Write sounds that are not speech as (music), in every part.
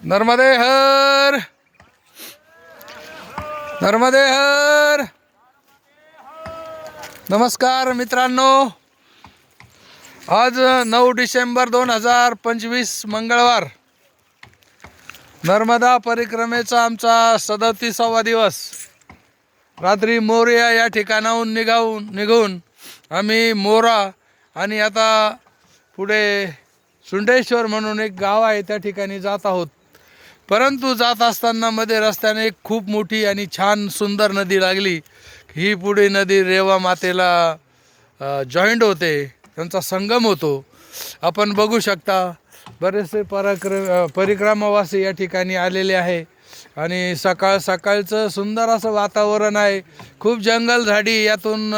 नर्मदे हर। नर्मदे हर। नमस्कार मित्रांनो। आज नऊ डिसेंबर दोन हजार पंचवीस मंगळवार। नर्मदा परिक्रमेचा आमचा सदतीसावा दिवस। रात्री मोर्या या ठिकाणाहून निघावून निघून आम्ही मोरा आणि आता पुढे सुंडेश्वर म्हणून एक गाव आहे त्या ठिकाणी जात आहोत. परंतु जात असताना मध्ये रस्त्याने एक खूप मोठी आणि छान सुंदर नदी लागली. ही पुढे नदी रेवा मातेला जॉईंट होते. त्यांचा संगम होतो. आपण बघू शकता बरेचसे पराक्र परिक्रमावासी या ठिकाणी आलेले आहे. आणि सकाळ सकाळचं सुंदर असं वातावरण आहे. खूप जंगल झाडी यातून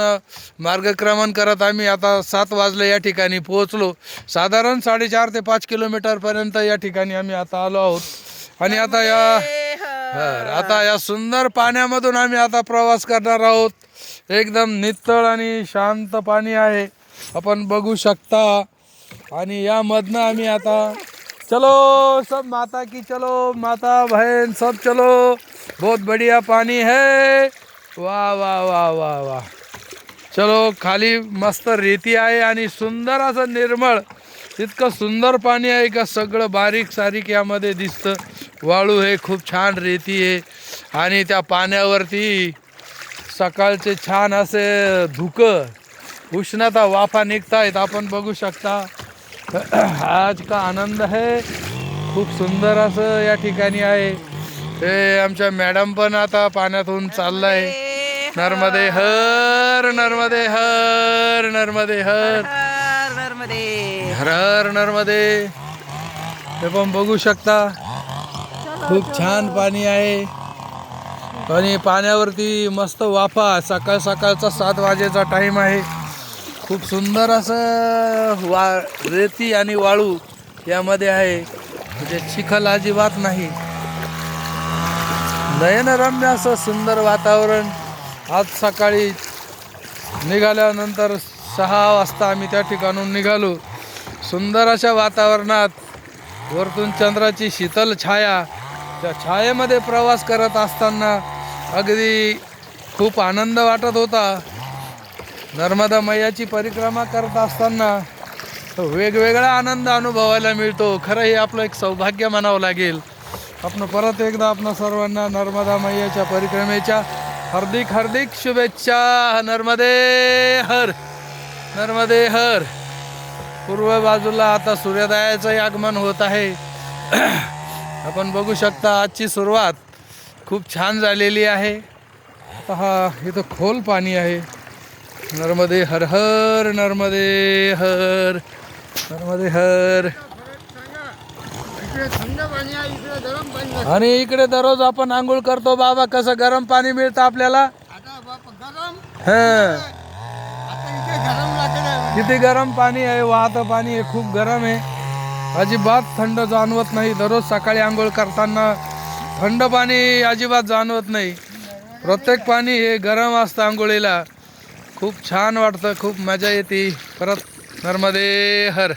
मार्गक्रमण करत आम्ही आता सात वाजले या ठिकाणी पोहोचलो. साधारण साडेचार ते पाच किलोमीटरपर्यंत या ठिकाणी आम्ही आता आलो आहोत. आणि आता या आता या सुंदर पाण्यामधून आम्ही आता प्रवास करणार आहोत. एकदम नितळ आणि शांत पाणी आहे. आपण बघू शकता. आणि यामधनं आम्ही आता चलो सब माता की चलो माता बहन सब चलो. बहुत बढ़िया पानी है. वाह वाह वाह वाह वाह. चलो खाली मस्त रेती आहे आणि सुंदर असं निर्मळ. इतकं सुंदर पाणी आहे का सगळं बारीक सारीक यामध्ये दिसतं. वाळू हे खूप छान रेती आहे. आणि त्या पाण्यावरती सकाळचे छान असे धुकं उष्णता वाफा निघतायत. आपण बघू शकता. (clears throat) आज का आनंद आहे. खूप सुंदर असं या ठिकाणी आहे. ते आमच्या मॅडम पण आता पाण्यातून चाललाय. नर्मदे हर नर्मदे हर नर्मदे हर हर नर्मदे. हर हर नर्मदे. हे पण बघू शकता. खूप छान पाणी आहे. आणि पाण्यावरती मस्त वाफा सकाळ सकाळचा सात वाजेचा टाईम आहे. खूप सुंदर असं वा रेती आणि वाळू यामध्ये आहे. म्हणजे चिखल अजिबात नाही. नयनरम्य असं सुंदर वातावरण आज सकाळी निघाल्यानंतर सहा वाजता आम्ही त्या ठिकाणून निघालो. सुंदर अशा वातावरणात वरतून चंद्राची शीतल छाया त्या छायेमध्ये प्रवास करत असताना अगदी खूप आनंद वाटत होता. नर्मदा मैयाची परिक्रमा करत असताना वेगवेगळा आनंद अनुभवायला मिळतो. खरं हे आपलं एक सौभाग्य म्हणावं लागेल. आपण परत एकदा आपण सर्वांना नर्मदा मैयाच्या परिक्रमेच्या हार्दिक हार्दिक शुभेच्छा. नर्मदे हर नर्मदे हर. पूर्व बाजूला आता सूर्योदयाचंही आगमन होत आहे. आपण बघू शकता आजची सुरुवात खूप छान झालेली आहे. आता हा इथं खोल पाणी आहे. नर्मदे हर हर नर्मदे हर नर्मदे हर. आणि इकडे दररोज आपण आंघोळ करतो. बाबा कसं गरम पाणी मिळतं आपल्याला? किती गरम पाणी आहे वाहतं पाणी आहे खूप गरम आहे. अजिबात थंड जाणवत नाही. दररोज सकाळी आंघोळ करताना थंड पाणी अजिबात जाणवत नाही. प्रत्येक पाणी हे गरम असतं आंघोळीला. खूप छान वाटतं खूप मजा येते. परत नर्मदे हर.